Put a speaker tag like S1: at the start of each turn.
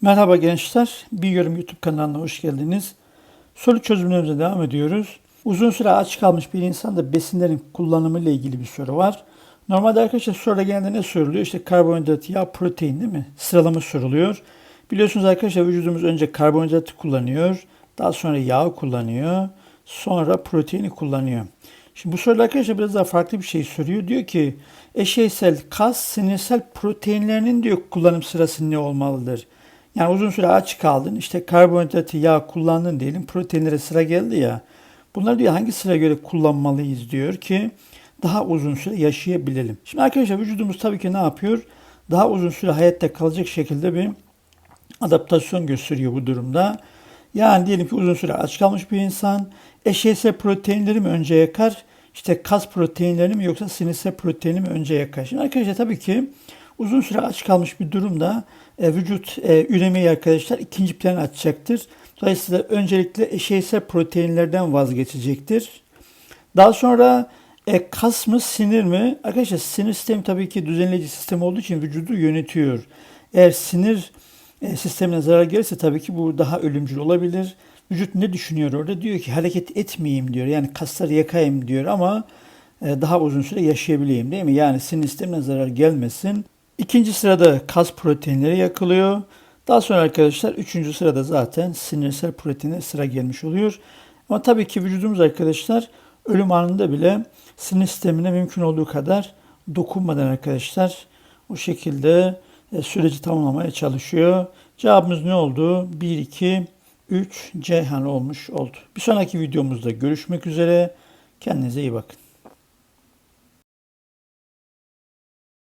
S1: Merhaba gençler, Bir Yorum YouTube kanalına hoş geldiniz. Soru çözümlerimize devam ediyoruz. Uzun süre aç kalmış bir insanda besinlerin kullanımı ile ilgili bir soru var. Normalde arkadaşlar soruda genelde ne soruluyor? İşte karbonhidrat, yağ, protein değil mi? Sıralama soruluyor. Biliyorsunuz arkadaşlar vücudumuz önce karbonhidratı kullanıyor. Daha sonra yağı kullanıyor. Sonra proteini kullanıyor. Şimdi bu soruda arkadaşlar biraz daha farklı bir şey soruyor. Diyor ki eşeysel kas sinirsel proteinlerinin diyor kullanım sırası ne olmalıdır? Yani uzun süre aç kaldın, işte karbonhidratı, yağ kullandın diyelim, proteinlere sıra geldi ya. Bunları diyor hangi sıraya göre kullanmalıyız diyor ki daha uzun süre yaşayabilelim. Şimdi arkadaşlar vücudumuz tabii ki ne yapıyor? Daha uzun süre hayatta kalacak şekilde bir adaptasyon gösteriyor bu durumda. Yani diyelim ki uzun süre aç kalmış bir insan eşeysel proteinleri mi önce yakar, işte kas proteinlerini mi yoksa sinirsel proteinini mi önce yakar? Şimdi arkadaşlar tabii ki uzun süre aç kalmış bir durumda e, vücut e, üremeyi arkadaşlar ikinci plana açacaktır. Dolayısıyla öncelikle eşeysel proteinlerden vazgeçecektir. Daha sonra e, kas mı sinir mi? Arkadaşlar sinir sistemi tabii ki düzenleyici sistem olduğu için vücudu yönetiyor. Eğer sinir e, sistemine zarar gelirse tabii ki bu daha ölümcül olabilir. Vücut ne düşünüyor orada? Diyor ki hareket etmeyeyim diyor. Yani kasları yakayım diyor ama e, daha uzun süre yaşayabileyim değil mi? Yani sinir sistemine zarar gelmesin. İkinci sırada kas proteinleri yakılıyor. Daha sonra arkadaşlar üçüncü sırada zaten sinirsel proteinler sıra gelmiş oluyor. Ama tabii ki vücudumuz arkadaşlar ölüm anında bile sinir sistemine mümkün olduğu kadar dokunmadan arkadaşlar o şekilde e, süreci tamamlamaya çalışıyor. Cevabımız ne oldu? 1, 2, 3 Ceyhan olmuş oldu. Bir sonraki videomuzda görüşmek üzere. Kendinize iyi bakın.